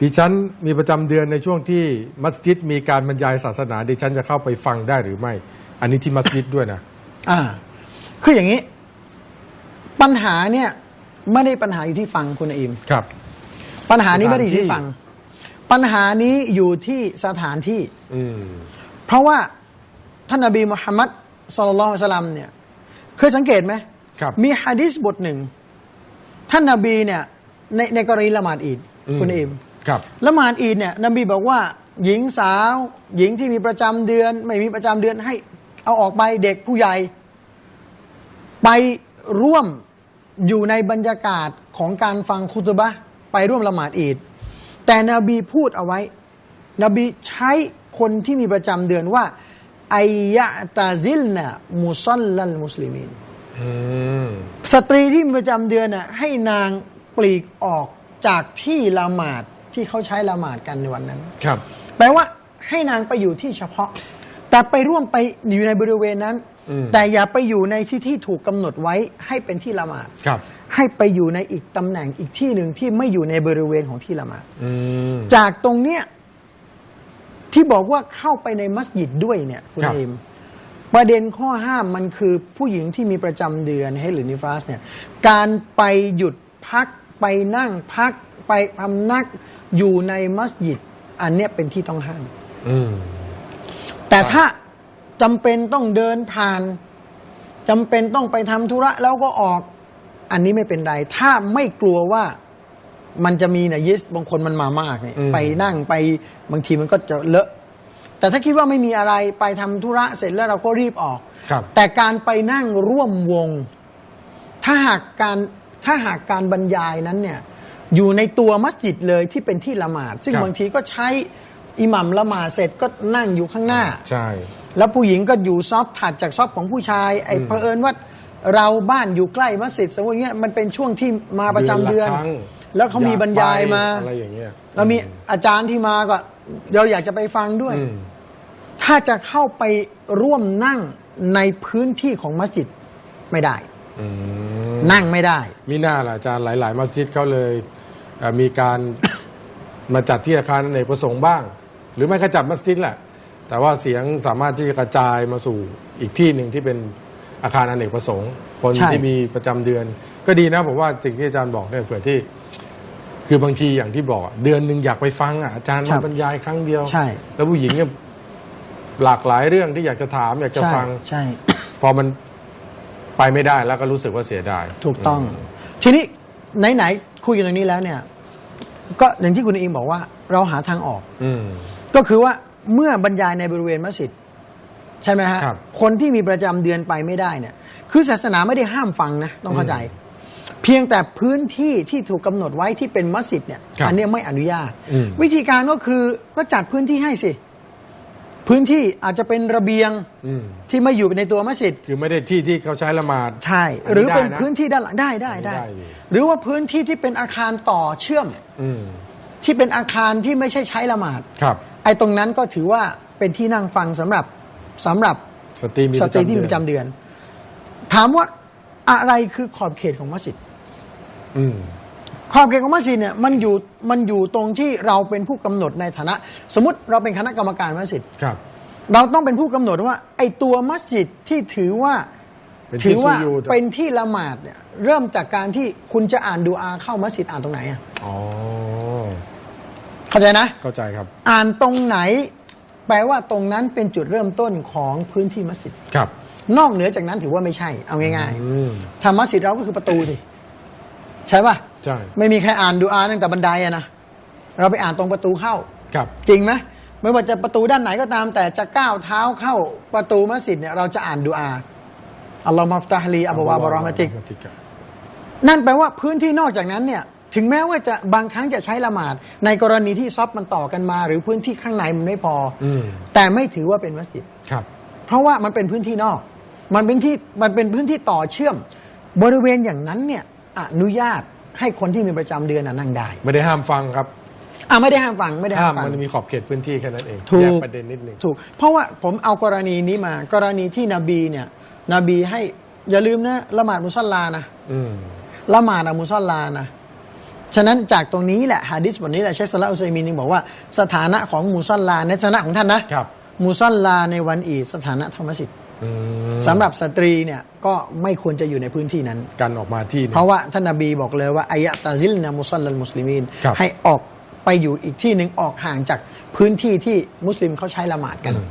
ดิฉันมีประจำเดือนในช่วงที่มัสยิดมีการบรรยายศาสนา ดิฉันจะเข้าไปฟังได้หรือไม่ อันนี้ที่มัสยิดด้วยนะ อ่า คืออย่างนี้ ปัญหาเนี่ยไม่ได้ปัญหาอยู่ที่ฟังคุณอิมครับ ปัญหานี้ไม่ได้อยู่สถานที่ที่ฟัง ปัญหานี้อยู่ที่สถานที่ อืมเพราะว่าท่านนบีมุฮัมมัดสุลลัลฮุสลัมเนี่ย เคยสังเกตไหมครับมีฮะดิษบทหนึ่ง ท่านนบีเนี่ย ในในกรณีละหมาดอีดอืมคุณอิม ครับ ละหมาดอีดเนี่ยนบีบอกว่า หญิงสาว หญิงที่มีประจำเดือน ไม่มีประจำเดือนให้เอาออกไปเด็กผู้ใหญ่ ไปร่วมอยู่ในบรรยากาศของการฟังคุตบะห์ไปร่วมละหมาดอีด แต่นบีพูดเอาไว้ นบีใช้คนที่มีประจำเดือนว่าไอยะตาซิลนะมุซัลลัลมุสลิมีนอืมสตรีที่มีประจำเดือนน่ะให้นางปลีกออกจากที่ละหมาด ที่เขาใช้ละหมาดกันในวันนั้น ครับ แปลว่าให้นางไปอยู่ที่เฉพาะ แต่ไปร่วมไปอยู่ในบริเวณนั้น อืม แต่อย่าไปอยู่ในที่ที่ถูกกำหนดไว้ให้เป็นที่ละหมาด ครับ ให้ไปอยู่ในอีกตำแหน่งอีกที่หนึ่งที่ไม่อยู่ในบริเวณของที่ละหมาด อืม จากตรงเนี้ยที่บอกว่าเข้าไปในมัสยิดด้วยเนี่ยคุณครับเอมประเด็นข้อห้ามมันคือผู้หญิงที่มีประจำเดือนให้หรือนิฟาสเนี่ยการไปหยุดพักไปนั่งพัก ไปพำนักอยู่ในมัสยิด อันเนี้ยเป็นที่ต้องห้าม อืม แต่ครับถ้าจำเป็นต้องเดินผ่านจำเป็นต้องไปทำธุระแล้วก็ออก อันนี้ไม่เป็นไร ถ้าไม่กลัวว่ามันจะมีนะยิสบางคนมันมามากเนี่ยอืม ไปนั่งไปบางทีมันก็จะเลอะ แต่ถ้าคิดว่าไม่มีอะไรไปทำธุระเสร็จแล้วเราก็รีบออก ครับ แต่การไปนั่งร่วมวง ถ้าหากการถ้าหากการบรรยายนั้นเนี่ย อยู่ในตัวมัสยิดเลยที่เป็นที่ละหมาด ซึ่งครับ บางทีก็ใช้อิหมัมละหมาดเสร็จก็นั่งอยู่ข้างหน้า ใช่ แล้วผู้หญิงก็อยู่ซอฟถัดจากซอฟของผู้ชาย ไอ้อืมเผอิญว่าเราบ้านอยู่ใกล้มัสยิดสมมติเงี้ยมันเป็นช่วงที่มาประจำเดือนละครั้งแล้วเขามีบรรยายมาออะไรอย่างเงี้ย แล้วมีอาจารย์ที่มาก็เราอยากจะไปฟังด้วย อืมถ้าจะเข้าไปร่วมนั่งในพื้นที่ของมัสยิดไม่ได้ อืมนั่งไม่ได้มีหน้าล่ะอาจารย์หลาย ๆ มัสยิดเขาเลยเอ่อมีการมาจัดที่อาคารอเนกประสงค์บ้าง หรือไม่ก็จัดมัสยิดแหละ แต่ว่าเสียงสามารถที่จะกระจายมาสู่อีกที่หนึ่งที่เป็นอาคารอเนกประสงค์ คนใช่ ที่มีประจำเดือน ก็ดีนะผมว่าสิ่งที่อาจารย์บอกเนี่ยเผื่อที่ คือบางทีอย่างที่บอกอะเดือนหนึ่งอยากไปฟังอะอาจารย์มาบรรยายครั้งเดียว ใช่แล้วผู้หญิงเนี่ยหลากหลายเรื่องที่อยากจะถาม อยากจะใช่ฟัง ใช่ พอมันไปไม่ได้แล้วก็รู้สึกว่าเสียดายถูกต้อง ทีนี้ไหนๆ คุยกันตรงนี้แล้วเนี่ย ก็อย่างที่คุณอิงบอกว่า เราหาทางออก อืม ก็คือว่าเมื่อบรรยายในบริเวณมัสยิดใช่ไหมฮะครับคนที่มีประจำเดือนไปไม่ได้เนี่ย คือศาสนาไม่ได้ห้ามฟังนะต้องเข้าใจ เพียงแต่พื้นที่ที่ถูกกำหนดไว้ที่เป็นมัสยิดเนี่ยครับอันเนี้ยไม่อนุญาต อืม วิธีการก็คือก็จัดพื้นที่ให้สิ พื้นที่อาจจะเป็นระเบียงอืมที่ไม่อยู่ในตัวมัสยิด คือไม่ได้ที่ที่เขาใช้ละหมาด ใช่ อันนี้หรือเป็นได้นะพื้นที่ด้านหลังได้ได้อันนี้ได้ได้อยู่ หรือว่าพื้นที่ที่เป็นอาคารต่อเชื่อม อืมที่เป็นอาคารที่ไม่ใช่ใช้ละหมาด ครับ ไอ้ตรงนั้นก็ถือว่าเป็นที่นั่งฟังสำหรับสำหรับสตรีมีสประตรีจำที่เดืมีอนประจำเดือน ถามว่าอะไรคือขอบเขตของมัสยิด อืม ขอบเขตของมัสยิดเนี่ยมันอยู่มันอยู่ตรงที่เราเป็นผู้กำหนดในฐานะ สมมติเราเป็นคณะกรรมการมัสยิดครับ เราต้องเป็นผู้กำหนดว่า ไอ้ตัวมัสยิดที่ถือว่าเป็นถืที่ว่าสุญูดเป็นที่ละหมาดเนี่ยเริ่มจากการที่คุณจะอ่านดูอาเข้ามัสยิดอ่านตรงไหนอะอ๋อเข้าใจนะ เข้าใจครับ อ่านตรงไหน แปลว่าตรงนั้นเป็นจุดเริ่มต้นของพื้นที่มัสยิดครับ นอกเหนือจากนั้นถือว่าไม่ใช่ เอาง่ายอืมๆถ้ามัสยิดเราก็คือประตูสิใช่ป่ะ ใช่ไม่มีใครอ่านดูอาตั้งแต่บันไดอะนะเราไปอ่านตรงประตูเข้า ครับ จริงไหมไม่ว่าจะประตูด้านไหนก็ตาม แต่จะก้าวเท้าเข้าประตูมัสยิดเนี่ยเราจะอ่านดูอาอัลลอฮฺมัฟตาฮลีอับวาบารอฮ์มาติกครับนั่นแปลว่าพื้นที่นอกจากนั้นเนี่ยถึงแม้ว่าจะบางครั้งจะใช้ละหมาด ในกรณีที่ซอฟมันต่อกันมา หรือพื้นที่ข้างในมันไม่พอออืมแต่ไม่ถือว่าเป็นมัสยิดครับ เพราะว่ามันเป็นพื้นที่นอก มันเป็นที่มันเป็นพื้นที่ต่อเชื่อม บริเวณอย่างนั้นเนี่ยอนุญาต ให้คนที่มีประจำเดือนน่ะนั่งได้ไม่ได้ห้ามฟังครับ อะไม่ได้ห้ามฟังไม่ได้ห้าห้ามมฟัง มันมีขอบเขตพื้นที่แค่นั้นเองถูแยกกประเด็นนิดหนึ่ง ถูก เพราะว่าผมเอากรณีนี้มา กรณีที่นบีเนี่ย นบีให้อย่าลืมนะละหมาดมุสลานะอืม ละหมาดอะมุสลานะฉะนั้นจากตรงนี้แหละฮะดิษบทนี้แหละเชคซาลาอุซัยมีนยังบอกว่าสถานะของมุซัลลาในสถานะของท่านนะครับ มุซัลลาในวันอีดสถานะธรรมสิทธิ์ อืมสำหรับสตรีเนี่ยก็ไม่ควรจะอยู่ในพื้นที่นั้นกันออกมาที่หนึ่ง เพราะว่าท่านนบีบอกเลยว่าอายะตาซิลนะมุซัลลัลมุสลิมีนครับ ให้ออกไปอยู่อีกที่หนึ่งออกห่างจากพื้นที่ที่มุสลิมเขาใช้ละหมาดกันอืม